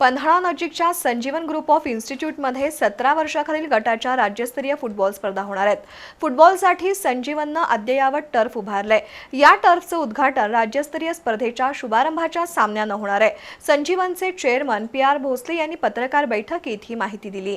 पन्हाळा नजीकच्या संजीवन group of इन्स्टिट्यूटमध्ये सतरा वर्षाखालील गटाच्या राज्यस्तरीय फुटबॉल स्पर्धा होणार आहेत. फुटबॉलसाठी संजीवननं अद्ययावत टर्फ उभारलंय या टर्फचं उद्घाटन राज्यस्तरीय स्पर्धेच्या शुभारंभाच्या सामन्यानं होणार आहे. संजीवनचे चेअरमन पी आर भोसले यांनी पत्रकार बैठकीत ही माहिती दिली.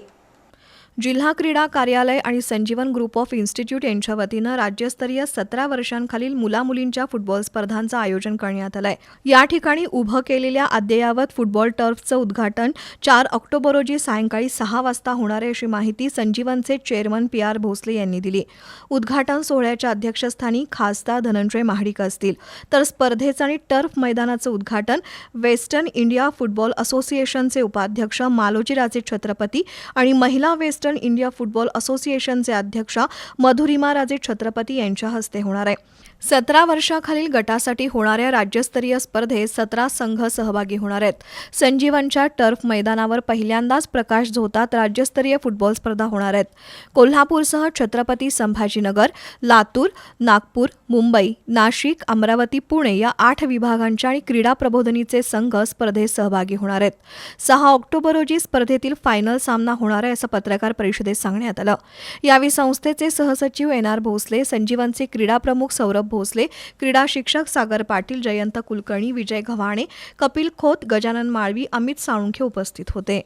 जिल्हा क्रीडा कार्यालय आणि संजीवन ग्रुप ऑफ इन्स्टिट्यूट यांच्या वतीनं राज्यस्तरीय सतरा वर्षांखालील मुलामुलींच्या फुटबॉल स्पर्धांचं आयोजन करण्यात आलंय. या ठिकाणी उभं केलेल्या अद्ययावत फुटबॉल टर्फचं उद्घाटन चार ऑक्टोबर रोजी सायंकाळी सहा वाजता होणार आहे अशी माहिती संजीवनचे चेअरमन पी आर भोसले यांनी दिली. उद्घाटन सोहळ्याच्या अध्यक्षस्थानी खासदार धनंजय महाडिक असतील. तर स्पर्धेचं आणि टर्फ मैदानाचं उद्घाटन वेस्टर्न इंडिया फुटबॉल असोसिएशनचे उपाध्यक्ष मालोजीराजे छत्रपती आणि महिला वेस्ट वेस्टर्न इंडिया फुटबॉल असोसिएशनचे अध्यक्ष मधुरिमा राजे छत्रपती यांच्या हस्ते होणार आहे. सतरा वर्षाखालील गटासाठी होणाऱ्या राज्यस्तरीय स्पर्धेत सतरा संघ सहभागी होणार आहेत. संजीवनच्या टर्फ मैदानावर पहिल्यांदाच प्रकाश झोतात राज्यस्तरीय फुटबॉल स्पर्धा होणार आहेत. कोल्हापूरसह छत्रपती संभाजीनगर लातूर नागपूर मुंबई नाशिक अमरावती पुणे या आठ विभागांच्या आणि क्रीडा प्रबोधनीचे संघ स्पर्धेत सहभागी होणार आहेत. सहा ऑक्टोबर रोजी स्पर्धेतील फायनल सामना होणार आहे असं पत्रकार परिषदेत सांगण्यात आलं. यावेळी संस्थेचे सहसचिव एन आर भोसले संजीवनचे क्रीडा प्रमुख सौरभ भोसले क्रीडा शिक्षक सागर पाटील जयंत कुलकर्णी विजय घवाणे कपिल खोत गजानन माळवी अमित साळुंखे उपस्थित होते.